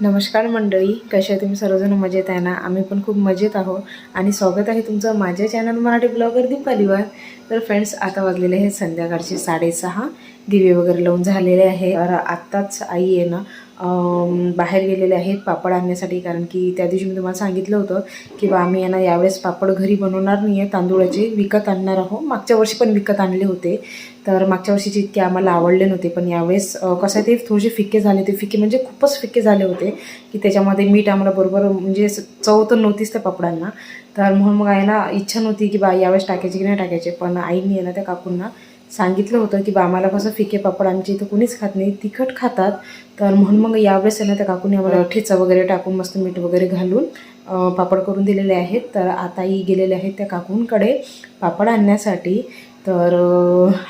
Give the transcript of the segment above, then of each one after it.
नमस्कार मंडळी कशा आहे तुम्ही? सर्वजण मजेत आहे ना? आम्ही पण खूप मजेत आहोत. आणि स्वागत आहे तुमचं माझ्या चॅनल मराठी ब्लॉगर दीपालीवर तर फ्रेंड्स आता वाजलेले आहेत संध्याकाळचे साडेसहा. दिवे वगैरे लावून झालेले आहे. तर आत्ताच आई आहे ना बाहेर गेलेले आहेत पापड आणण्यासाठी. कारण की त्या दिवशी मी तुम्हाला सांगितलं होतं की बा आम्ही यांना यावेळेस पापड घरी बनवणार नाही आहे तांदूळाचे विकत आणणार आहोत. मागच्या वर्षी पण विकत आणले होते. तर मागच्या वर्षीचे इतके आम्हाला आवडले नव्हते. पण यावेळेस कसं आहे ते थोडेसे फिक्के झाले ते फिक्के म्हणजे खूपच फिक्के झाले होते की त्याच्यामध्ये मीठ आम्हाला बरोबर म्हणजे चव तर नव्हतीच त्या पापडांना. तर म्हणून मग आहे ना इच्छा नव्हती की बा यावेळेस टाकायची की नाही टाकायचे. पण आईने आहे ना त्या काकूंना सांगितलं होतं की बा आम्हाला कसं फिके पापड आमच्या इथं कोणीच खात नाही तिखट खातात. तर म्हणून मग यावेळेस आहे ना त्या काकूने आम्हाला ठेचा वगैरे टाकून मस्त मीठ वगैरे घालून पापड करून दिलेले आहेत. तर आताही गेलेले आहेत त्या काकूंकडे पापड आणण्यासाठी. तर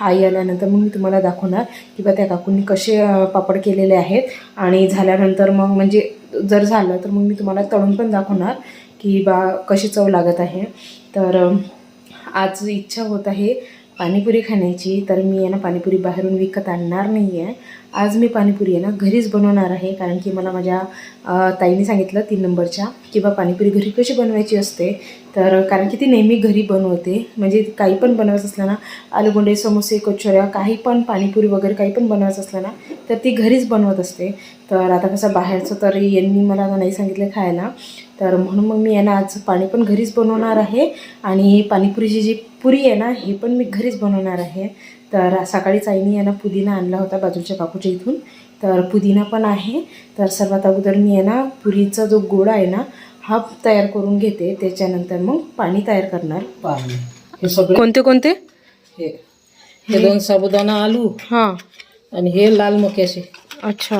आई आल्यानंतर मग मी तुम्हाला दाखवणार की बा त्या काकूंनी कसे पापड केलेले आहेत. आणि झाल्यानंतर मग म्हणजे जर झालं तर मग मी तुम्हाला तळून पण दाखवणार की बा कशी चव लागत आहे. तर आज इच्छा होत आहे पाणीपुरी खाण्याची तर मी आहे ना पाणीपुरी बाहेरून विकत आणणार नाही आहे आज मी पाणीपुरी आहे ना घरीच बनवणार आहे कारण की मला माझ्या ताईने सांगितलं तीन नंबरच्या की बा पाणीपुरी घरी कशी बनवायची असते. तर कारण की ती नेहमी घरी बनवते. म्हणजे काही पण बनवायचं असलं ना आलूगोंडे समोसे कचोऱ्या काही पण पाणीपुरी वगैरे काही पण बनवायचं असलं ना तर ती घरीच बनवत असते. तर आता कसं बाहेरचं तर यांनी मला नाही सांगितलं खायला. तर म्हणून मग मी यांना आज पाणी पण घरीच बनवणार आहे. आणि पाणीपुरीची जी पुरी आहे ना ही पण मी घरीच बनवणार आहे. तर सकाळीच आईने यांना पुदिना आणला होता बाजूच्या काकूच्या इथून. तर पुदिना पण आहे. तर सर्वात अगोदर मी आहे ना पुरीचा जो गोळा आहे ना हा तयार करून घेते. त्याच्यानंतर मग पाणी तयार करणार. पाणी. हे सगळे कोणते कोणते? हे हे दोन साबुदाणा आलू हां. आणि हे लाल मक्याचे अच्छा.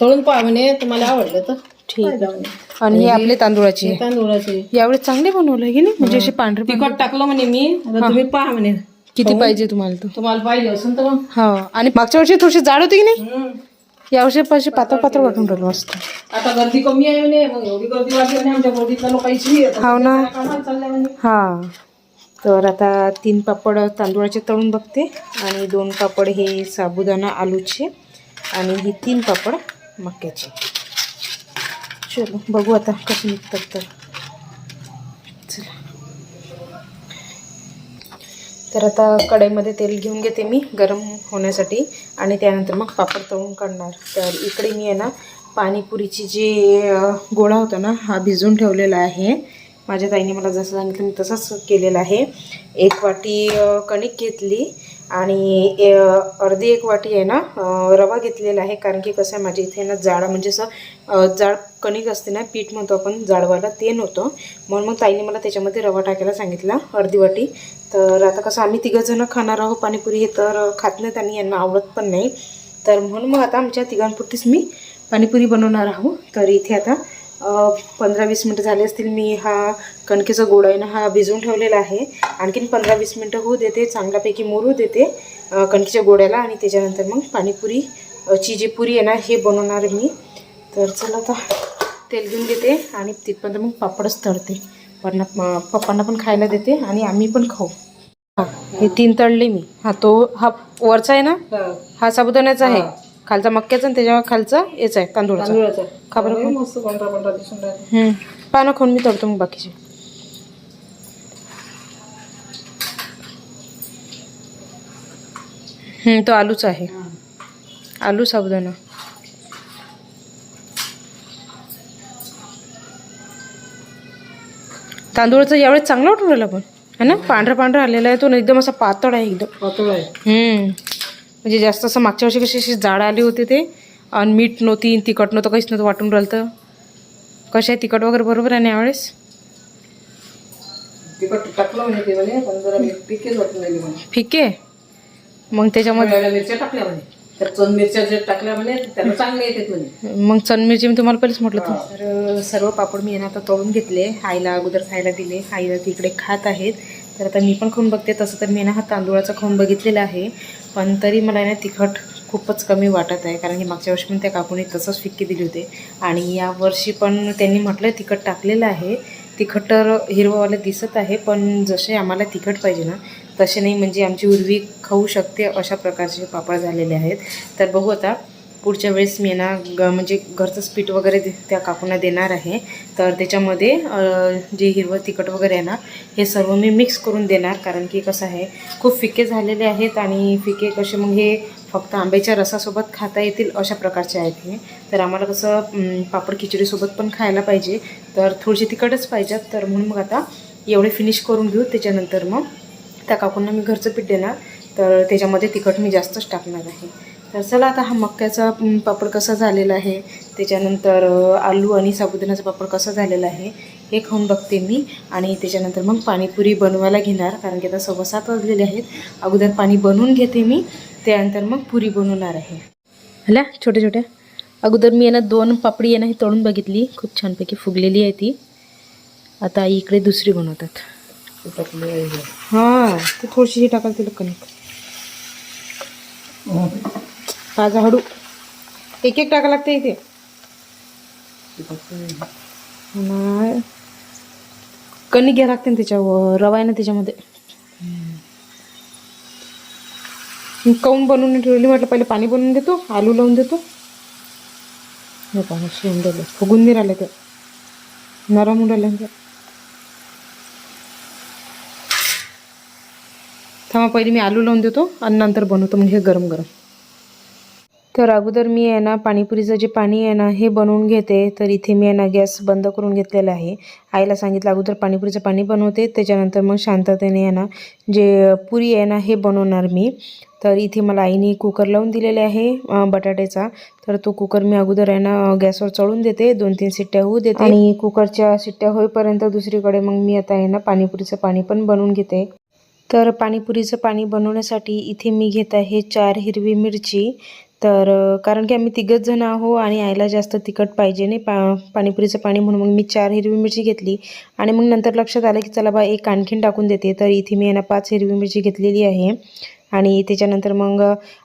तळून पहा म्हणे तुम्हाला आवडलं तर. ठीक. म्हणे. आणि हे आपले तांदूळाचे. तांदूळाचे. यावेळेस चांगले बनवले की नाही? म्हणजे असे पांढरे तिखट टाकलं म्हणे मी. आता तुम्ही पहा म्हणे. किती पाहिजे तुम्हाला तो? तुम्हाला पाहिजे असेल तर मग. हा. आणि मागच्या वर्षी थोडीशी जाड होती की नाही? हम्म. यावर्षी पाहिजे पातळ पातळ वाटून राहिलं मस्त. आता गर्दी कमी आहे म्हणे. मग एवढी गर्दी वाटली म्हणे. आमच्या गर्दीतल्या लोकांची हाव ना. कामाला चालल्या म्हणे. हा. तर आता तीन पापड तांदूळाचे तळून बघते. आणि दोन पापड हे साबुदाणा आलूचे. आणि हे तीन पापड मक्याचे. चलो बघू आता कसं निघतात तर. चला. तर आता कढईमध्ये तेल घेऊन घेते मी गरम होण्यासाठी. आणि त्यानंतर मग पापड तळून काढणार. तर इकडे मी आहे ना पाणीपुरीची जी गोळा होता ना हा भिजवून ठेवलेला आहे. माझ्या ताईने मला जसं सांगितलं मी तसंच केलेलं आहे. एक वाटी कणिक घेतली. आणि अर्धी एक वाटी आहे ना रवा घेतलेला आहे. कारण की कसं आहे माझ्या इथे ना जाडा म्हणजे असं जाड कणिक असते ना पीठ म्हणतो आपण जाडवाला ते नव्हतं. म्हणून मग ताईने मला त्याच्यामध्ये रवा टाकायला सांगितला अर्धी वाटी. तर आता कसं आम्ही तिघंजणं खाणार आहोत पाणीपुरी. हे तर खात नाहीत आणि यांना आवडत पण नाही. तर म्हणून मग आता आमच्या तिघांपुरतीच मी पाणीपुरी बनवणार आहोत. तर इथे आता पंधरा वीस मिनटं झाले असतील मी हा कणकेचा गोळा आहे ना हा भिजवून ठेवलेला आहे. आणखीन पंधरा वीस मिनटं होऊ देते चांगल्यापैकी मोरू देते कणकेच्या गोळ्याला आणि त्याच्यानंतर मग पाणीपुरी ची जी पुरी आहे ना हे बनवणार मी. तर चला आता तेल घेऊन घेते आणि तिथपर्यंत मग पापडच तळते. पण पप्पांना पण खायला देते आणि आम्ही पण खाऊ. हा हे तीन तळले मी. हा तो हा वरचा आहे ना? हा. साबुदाण्याचा आहे. खालचा मक्याचा आणि त्याच्या खालचा याचा आहे तांदूळाचा. तांदूळाचा. मस्त दिसून राहिले. हम्म. पानं खाऊन मी तळतो मग बाकीचे. हम्म, तो आलूचा आहे. आलू साबुदाणा. तांदूळचं यावेळेस चांगला वाटून राहिला पण. है ना? पांढरा पांढरा आलेला आहे तो एकदम असा पातळ आहे एकदम. पातळ आहे. हम्म. म्हणजे जास्त असं मागच्या वर्षी कशी अशी जाड आले होते ते. आणि मीठ नव्हती तिखट नव्हतं काहीच नव्हतं वाटून राहिलं तर कशा आहे तिखट वगैरे बरोबर आहे ना यावेळेस? फिके? मग त्याच्यामध्ये वेळेला मिरच्या टाकल्या म्हणे. त्या चण मिरच्या जे टाकल्या म्हणे त्याला चांगले येतात म्हणे. मग चणमिरची मी तुम्हाला पहिलेच म्हटलं तर सर्व पापड मी यांना आता तळून घेतले. आईला अगोदर खायला दिले. आईला तिकडे खात आहेत. तर आता मी पण खाऊन बघते तसं तर मी ना हा तांदूळाचा खाऊन बघितलेला आहे. पण तरी मला ना तिखट खूपच कमी वाटत आहे कारण की मागच्या वर्षी पण त्या काकूने तसंच फिक्की दिली होते. आणि या वर्षी पण त्यांनी म्हटलं तिखट टाकलेलं आहे. तिखट तर हिरवंवालं दिसत आहे पण जसे आम्हाला तिखट पाहिजे ना तसे नाही. म्हणजे आमची उर्वी खाऊ शकते अशा प्रकारचे पापड झालेले आहेत. तर बघू आता. पुढच्या वेळेस मी ना ग म्हणजे घरचं स्पीठ वगैरे दे- त्या काकूंना देणार आहे. तर त्याच्यामध्ये जे हिरवं तिखट वगैरे आहे ना हे सर्व मी मिक्स करून देणार. कारण की कसं आहे खूप फिके झालेले आहेत आणि फिके कसे मग हे फक्त आंब्याच्या रसासोबत खाता येतील अशा प्रकारचे आहेत हे. तर आम्हाला कसं पापड खिचडीसोबत पण खायला पाहिजे. तर थोडीशी तिखटच पाहिजेत तर म्हणून मग आता एवढे फिनिश करून घेऊ. त्याच्यानंतर मग त्या काकूंना मी घरचं पीठ देणार. तर त्याच्यामध्ये तिखट मी जास्तच टाकणार आहे. तर चला आता हा मक्याचा पापड कसा झालेला आहे त्याच्यानंतर आलू आणि साबुदाण्याचा पापड कसा झालेला आहे हे खाऊन बघते मी. आणि त्याच्यानंतर मग पाणीपुरी बनवायला घेणार कारण की आता सव्वा सात वाजलेले आहेत. अगोदर पाणी बनवून घेते मी त्यानंतर मग पुरी बनवणार आहे. हल्या छोट्या छोट्या. अगोदर मी यांना दोन पापडी यांना ही तळून बघितली. खूप छानपैकी फुगलेली आहे ती. आता आई इकडे दुसरी बनवतात. हे. ते थोडीशी टाकाल तिला कणिक ताजा हळू एक एक टाका लागते इथे. कणिक घ्या लागते ना त्याच्यावर रवा आहे ना त्याच्यामध्ये. कौन बनवून ठेवली म्हटलं पहिले पाणी बनवून देतो आलू लावून देतो. हे पाणी शिवून दिलं फुगून नाही राहिले ते. नरम होऊन थांबा पहिले मी आलू लावून देतो आणि नंतर बनवतो म्हणजे हे गरम गरम तर अगोदर मी आहे ना पाणीपुरीचं जे पाणी आहे ना हे बनवून घेते. तर इथे मी आहे ना गॅस बंद करून घेतलेला आहे. आईला सांगितलं अगोदर पाणीपुरीचं पाणी बनवते. त्याच्यानंतर मग शांततेने आहे ना जे पुरी आहे ना हे बनवणार मी. तर इथे मला आईने कुकर लावून दिलेले आहे बटाट्याचा. तर तो कुकर मी अगोदर आहे ना गॅसवर चढून देते. दोन तीन शिट्ट्या होऊ देते. आणि कुकरच्या शिट्ट्या होईपर्यंत दुसरीकडे मग मी आता आहे ना पाणीपुरीचं पाणी पण बनवून घेते. तर पाणीपुरीचं पाणी बनवण्यासाठी इथे मी घेत आहे चार हिरवी मिरची. तर कारण की आम्ही तिघच जण आहो आणि आईला जास्त तिखट पाहिजे नाही पा पाणीपुरीचं पाणी म्हणून. मग मी चार हिरवी मिरची घेतली आणि मग नंतर लक्षात आलं की चला बा एक आणखीन टाकून देते. तर इथे मी यांना पाच हिरवी मिरची घेतलेली आहे. आणि त्याच्यानंतर मग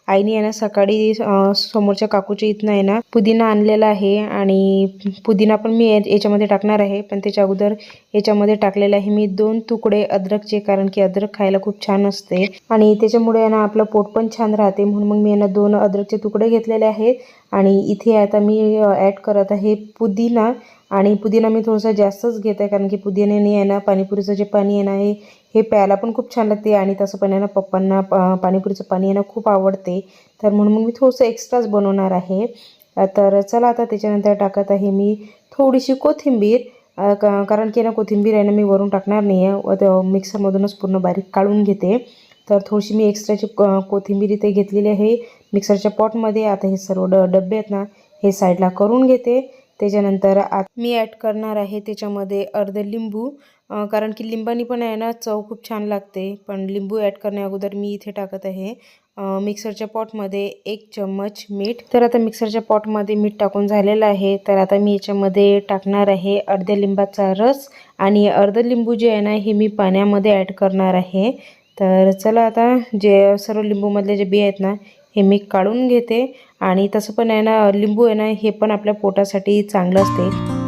आईने आहे ना सकाळी समोरच्या काकूच्या इथनं आहे ना पुदिना आणलेला आहे आणि पुदिना पण मी याच्यामध्ये टाकणार आहे. पण त्याच्या अगोदर याच्यामध्ये टाकलेलं आहे मी दोन तुकडे अद्रकचे कारण की अद्रक खायला खूप छान असते. आणि त्याच्यामुळे ना आपलं पोट पण छान राहते. म्हणून मग मी यांना दोन अद्रकचे तुकडे घेतलेले आहेत. आणि इथे आता मी ॲड करत आहे पुदिना. आणि पुदिना मी थोडासा जास्तच घेत आहे कारण की पुदिन्याने आहे ना पाणीपुरीचं जे पाणी आहे ना हे हे प्यायला पण खूप छान लागते आणि तसं पण आहे ना पप्पांना पाणीपुरीचं पाणी आहे ना खूप आवडते. तर म्हणून मग मी थोडंसं एक्स्ट्राच बनवणार आहे. तर चला आता त्याच्यानंतर टाकत आहे मी थोडीशी कोथिंबीर. कारण की ना कोथिंबीर आहे ना मी वरून टाकणार नाही आहे. मिक्सरमधूनच पूर्ण बारीक काढून घेते. तर थोडीशी मी एक्स्ट्राची क- कोथिंबीर इथे घेतलेली आहे. मिक्सरच्या पॉटमध्ये आता हे सर्व ड डबे आहेत ना हे साईडला करून घेते. त्याच्यानंतर आत मी ॲड करणार आहे त्याच्यामध्ये अर्ध लिंबू. कारण की लिंबानी पण आहे ना चव खूप छान लागते. पण लिंबू ॲड करण्या अगोदर मी इथे टाकत आहे. मिक्सरच्या पॉटमध्ये एक चम्मच मीठ. तर आता मिक्सरच्या पॉटमध्ये मीठ टाकून झालेलं आहे. तर आता मी याच्यामध्ये टाकणार आहे अर्ध्या लिंबाचा रस. आणि अर्ध लिंबू जे आहे ना हे मी पाण्यामध्ये ॲड करणार आहे. तर चला आता जे सर्व लिंबूमधले जे बी आहेत ना हे मी काढून घेते. आणि तसं पण आहे ना लिंबू आहे ना हे पण आपल्या पोटासाठी चांगलं असते.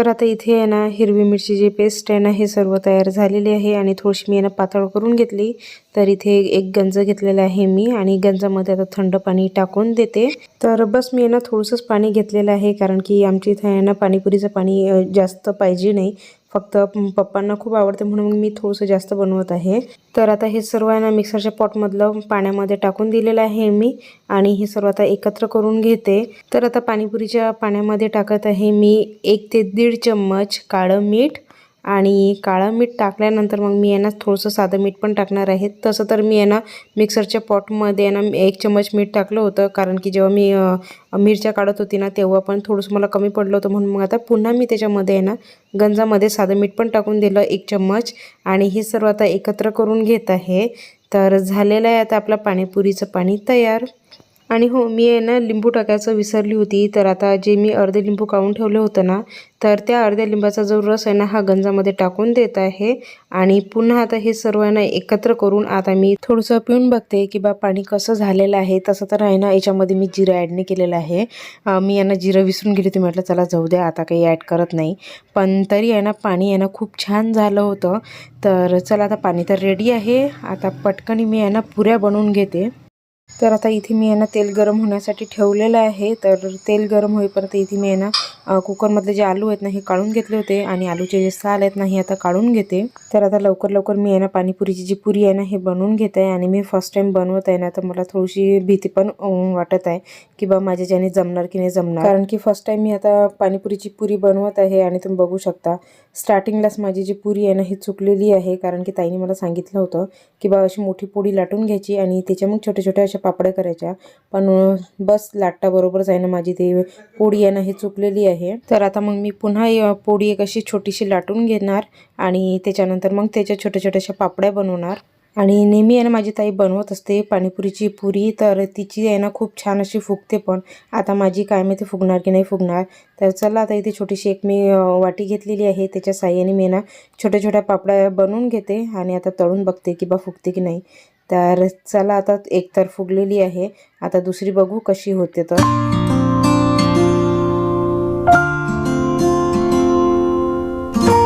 तर आता इथे आहे ना हिरवी मिरची जी पेस्ट आहे ना हे सर्व तयार झालेली आहे आणि थोडीशी मी आहे ना पातळ करून घेतली. तर इथे एक गंज घेतलेला आहे मी आणि गंजामध्ये आता थंड पाणी टाकून देते. तर बस मी आहे ना थोडंसंच पाणी घेतलेलं आहे कारण की आमच्या इथे आहे ना पाणीपुरीचं पाणी जास्त पाहिजे नाही. फक्त पप्पांना खूप आवडते म्हणून मी थोडंसं जास्त बनवत आहे. तर आता हे सर्व आहे ना मिक्सरच्या पॉटमधलं पाण्यामध्ये टाकून दिलेलं आहे मी आणि हे सर्व आता एकत्र करून घेते. तर आता पाणीपुरीच्या पाण्यामध्ये टाकत आहे मी एक ते दीड चम्मच काळं मीठ आणि काळं मीठ टाकल्यानंतर मग मी यांना ना थोडंसं साधं मीठ पण टाकणार आहे. तसं तर मी आहे ना मिक्सरच्या पॉटमध्ये आहे ना एक चम्मच मीठ टाकलं होतं. कारण की जेव्हा मी मिरच्या काढत होती ना तेव्हा पण थोडंसं मला कमी पडलं होतं. म्हणून मग आता पुन्हा मी त्याच्यामध्ये आहे ना गंजामध्ये साधं मीठ पण टाकून दिलं एक चम्मच. आणि हे सर्व आता एकत्र करून घेत आहे. तर झालेलं आहे आता आपलं पाणीपुरीचं पाणी तयार. आणि हो मी आहे ना लिंबू टाकायचं विसरली होती. तर आता जे मी अर्धे लिंबू काढून ठेवलं होतं ना तर त्या अर्ध्या लिंबाचा जो रस आहे ना हा गंजामध्ये टाकून देत आहे. आणि पुन्हा आता हे सर्व आहे ना एकत्र करून आता मी थोडंसं पिऊन बघते की बा पाणी कसं झालेलं आहे. तसं तर आहे ना याच्यामध्ये मी जिरं ॲड नाही केलेलं आहे. मी यांना जिरं विसरून गेली होती. म्हटलं चला जाऊ द्या आता काही ॲड करत नाही. पण तरी आहे ना पाणी आहे ना खूप छान झालं होतं. तर चला आता पाणी तर रेडी आहे. आता पटकन मी आहे ना पुऱ्या बनवून घेते. तर आता इथे मी यांना ना तेल गरम होण्यासाठी ठेवलेलं आहे. तर तेल गरम होईपर्यंत इथे मी यांना ना कुकरमधले जे आलू आहेत ना हे काढून घेतले होते आणि आलूचे जे साल आहेत ना हे आता काढून घेते. तर आता लवकर लवकर मी यांना ना पाणीपुरीची जी पुरी आहे ना हे बनवून घेत आहे आणि मी फर्स्ट टाइम बनवत आहे ना तर मला थोडीशी भीती पण वाटत आहे की बा माझ्या ज्याने जमणार की नाही जमणार. कारण की फर्स्ट टाईम मी आता पाणीपुरीची पुरी बनवत आहे आणि तुम्ही बघू शकता स्टार्टिंगलाच माझी जी पुरी आहे ना ही चुकलेली आहे. कारण की ताईने मला सांगितलं होतं की बा अशी मोठी पोळी लाटून घ्यायची आणि त्याच्या मग छोट्या छोट्या अशा पापड्या करायच्या. पण बस लाटताबरोबरच आहे ना माझी ते पोळी आहे ना ही चुकलेली आहे. तर आता मग मी पुन्हा पोळी एक अशी छोटीशी लाटून घेणार आणि त्याच्यानंतर मग त्याच्या छोट्या छोट्याशा पापड्या बनवणार. आणि नेहमी आहे ना माझी ताई बनवत असते पाणीपुरीची पुरी. तर तिची आहे ना खूप छान अशी फुगते पण. आता माझी काय माहिती फुगणार की नाही फुगणार. तर चला आता इथे छोटीशी एक मी वाटी घेतलेली आहे. त्याच्या साह्याने मी ना छोट्या छोट्या पापड्या बनवून घेते आणि आता तळून बघते की बा फुगते की नाही. तर चला आता एक तर फुगलेली आहे. आता दुसरी बघू कशी होते तर.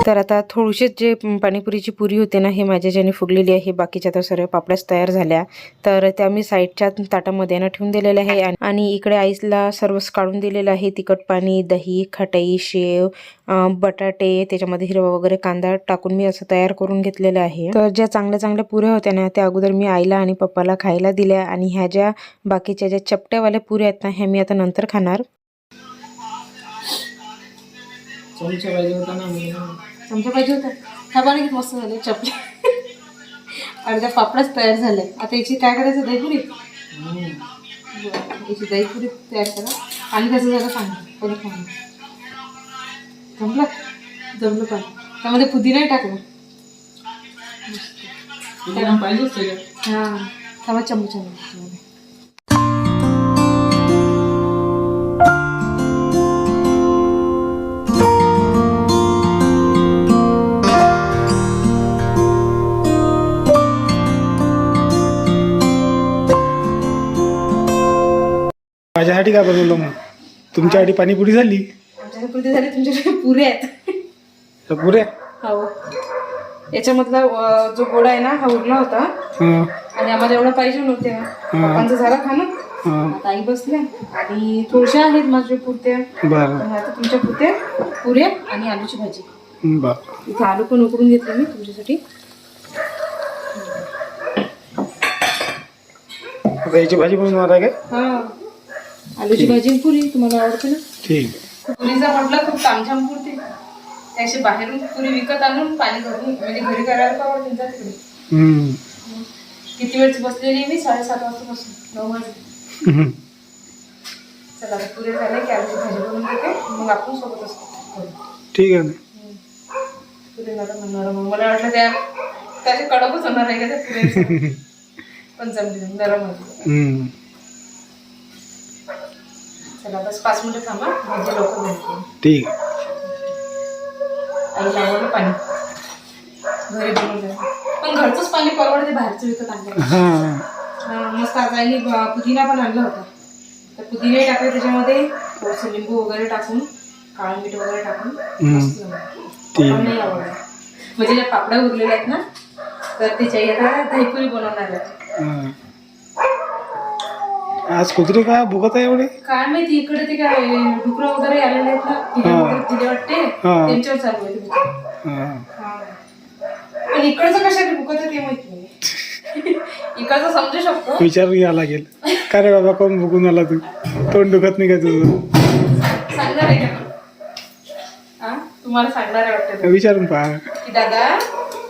तर आता थोडीशीच जे पाणीपुरीची पुरी होते ना हे माझ्या ज्याने फुगलेली आहे. बाकीच्या तर सर्व पापड्याच तयार झाल्या. तर त्या मी साईडच्या ताटामध्ये ना ठेवून दिलेल्या आहे आणि- इकडे आईसला सर्वच काढून दिलेलं आहे. तिखट पाणी दही खटाई शेव बटाटे त्याच्यामध्ये हिरवा वगैरे कांदा टाकून मी असं तयार करून घेतलेलं आहे. तर ज्या चांगल्या चांगल्या पुऱ्या होत्या ना त्या अगोदर मी आईला आणि पप्पाला खायला दिल्या आणि ह्या ज्या बाकीच्या ज्या चपट्यावाल्या पुऱ्या आहेत ना ह्या मी आता नंतर खाणार. चमचा पाहिजे होता. ह्या पाणी किती मस्त झाले चपले. अर्ध्या पापड्याच तयार झाले. आता याची काय करायचं दहीपुरी? याची दहीपुरी तयार करा. आणि कसं झालं सांगा पहिले सांगा. जमलं? जमलं पण. त्यामध्ये पुदिनाही टाकलं. हां थांबा चमचा माझ्यासाठी काय बनवलं मग? तुमच्यासाठी पाणीपुरी झाली. आमच्याकडे पुरी झाली तुमच्याकडे पुरे आहेत. तर पुऱ्या? हो. याच्यामधला अं, जो गोडा आहे ना हा उरला होता. हं, आणि आम्हाला एवढं पाहिजे नव्हत्या पप्पांचं झालं खाणं. हं, आता आई बसल्या. आणि थोड्याशा आहेत माझ्या पुरत्या. बरं. आता तुमच्या पुरत्या. पुऱ्या आणि आलूची भाजी. बरं. इथे आलू पण उकडून घेतले मी तुमच्यासाठी. आता याची भाजी बनवणार आहे काय? हा. आलूची भाजी पुरी तुम्हाला आवडते ना? ठीक. पुरीचा म्हटलं खूप तामझाम पुरते. त्याशी बाहेरून पुरी विकत आणून पाणी भरून म्हणजे घरी करायला तिकडे हं, किती वेळची बसलेली मी? साडेसात वाजतापासून. नऊ वाजले. हं. चला आता पुरे झाले की आलूची भाजी बनवून घेते मग आपण सोबत असतो. ठीक आहे ना. पुरे मला म्हणणार मग मला वाटलं त्या त्याचे कडकच होणार आहे का त्या पुरे पण जमली नरम होती चला बस पाच मिनिटं थांबा. बनते ठीक. आई लागवलं पाणी. घरी बनवलं पण घरचंच पाणी परवडते बाहेरचं विकत आणलं मस्त ब- पुदिना पण आणला होता. तर पुदिना टाकले त्याच्यामध्ये थोडंसं लिंबू वगैरे टाकून काळं मीठ वगैरे टाकून. मस्त नाही आवडलं. म्हणजे ज्या पापड्या उरलेल्या आहेत ना तर त्याच्याही आता दहीपुरी बनवणार आहे हां. आज कुत्री का भुकत आहे एवढे काय माहिती इकडे ते काय डुकरं वगैरे आलेले आहेत ना तिथे हा. वगैरे तिथे वाटते हा. त्यांच्यावर चालू आहे ते बुकं. हां. हा. पण इकडचं कशाने भुकत आहे ते माहीत नाही इकडचं समजू शकतो विचार घ्यावा लागेल का रे बाबा कोण भुकून आला तू तोंड दुखत नाही का तुझं सांगणार आहे का हा तुम्हाला सांगणार आहे वाटतं ते. विचारून पहा की दादा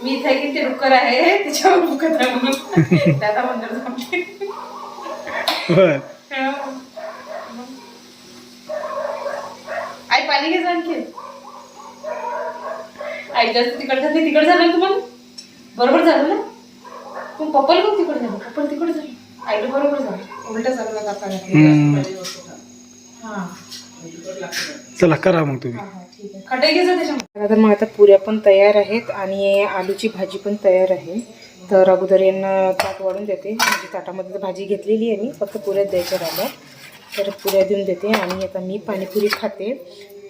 मी इथे की ते डुक्कर आहे त्याच्यावर भुकत आहे म्हणून दादा म्हणणार. बर हा. आई पाणी घे आणखी. आई जास्त तिकड तिकड झालं तुम्हाला? बरोबर झालं ना? मग पप्पाला पण तिकड झालं. पप्पाला तिकड झालं. आईला बरोबर झालं. उलट झालं. हां. चला करा मग तुम्ही. खटाई घ्यायचं त्याच्यामध्ये. तर मग आता पुऱ्या पण तयार आहेत आणि आलूची भाजी पण तयार आहे. तर अगोदर यांना ताट वाढून देते. म्हणजे ताटामध्ये तर भाजी घेतलेली आहे मी फक्त पुऱ्यात द्यायच्या राहिल्या. तर पुऱ्या देऊन देते आणि आता मी पाणीपुरी खाते.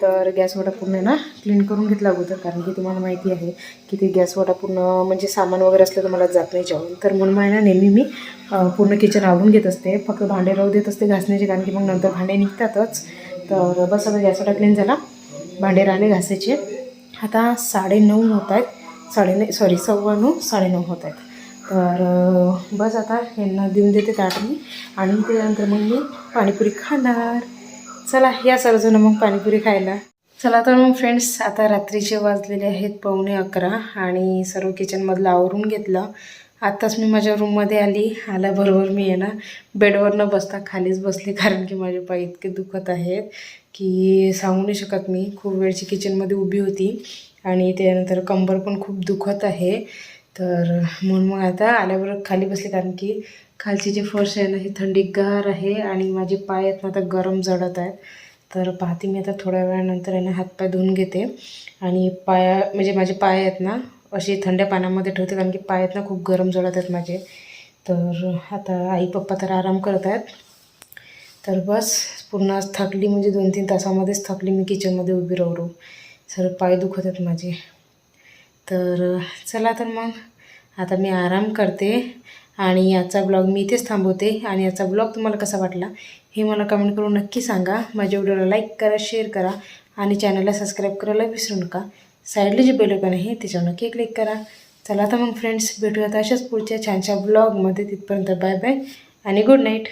तर गॅस वडा पूर्ण ना क्लीन करून घेतला अगोदर कारण की तुम्हाला माहिती आहे की ते गॅस वडा पूर्ण म्हणजे सामान वगैरे असलं तर मला जात नाही जेवण. तर म्हणून मला नेहमी मी पूर्ण किचन आवडून घेत असते. फक्त भांडे राहू देत असते घासण्याचे कारण की मग नंतर भांडे निघतातच. तर बस आता गॅस वडा क्लीन झाला. भांडे राहिले घासायचे. आता साडेनऊ होत आहेत. साडे सॉरी सव्वा नऊ साडेनऊ होत आहेत. तर बस आता यांना देऊन देते ताटली आणि त्यानंतर मग मी पाणीपुरी खाणार. चला या सर्वजण मग पाणीपुरी खायला. चला तर मग फ्रेंड्स आता रात्रीचे वाजलेले आहेत पावणे अकरा आणि सर्व किचनमधलं आवरून घेतलं. आत्ताच मी माझ्या रूममध्ये आली. आल्याबरोबर मी आहे ना. बेडवर न बसता खालीच बसले कारण की माझे पाय इतके दुखत आहेत की सांगू नाही शकत मी. खूप वेळची किचनमध्ये उभी होती आणि त्यानंतर कंबर पण खूप दुखत आहे. तर म्हणून मग आता आल्याबरोबर खाली बसले कारण की खालची जी फर्श आहे ना ही थंडीगार आहे आणि माझे पाय आहेत ना आता गरम जळत आहेत. तर पाहते मी आता थोड्या वेळानंतर आहे ना हातपाय धुवून घेते. आणि पाया म्हणजे माझे पाय आहेत ना असे थंड्या पाण्यामध्ये ठेवते कारण की पाय आहेत ना खूप गरम जळत आहेत माझे. तर आता आई पप्पा तर आराम करत आहेत. तर बस पूर्ण थकली म्हणजे दोन तीन तासामध्येच थकली मी किचनमध्ये उभी राहू राहू सर्व पाय दुखत आहेत माझे. तर चला तर मग आता मी आराम करते आणि याचा ब्लॉग मी इथेच थांबवते. आणि याचा ब्लॉग तुम्हाला कसा वाटला हे मला कमेंट करून नक्की सांगा. माझ्या व्हिडिओला लाईक करा शेअर करा आणि चॅनलला सबस्क्राईब करायला विसरू नका. साईडला जे बेलोकन आहे त्याच्यावर नक्की क्लिक करा. चला तर मग फ्रेंड्स भेटूयात अशाच पुढच्या छानशा ब्लॉगमध्ये तिथपर्यंत बाय बाय आणि गुड नाईट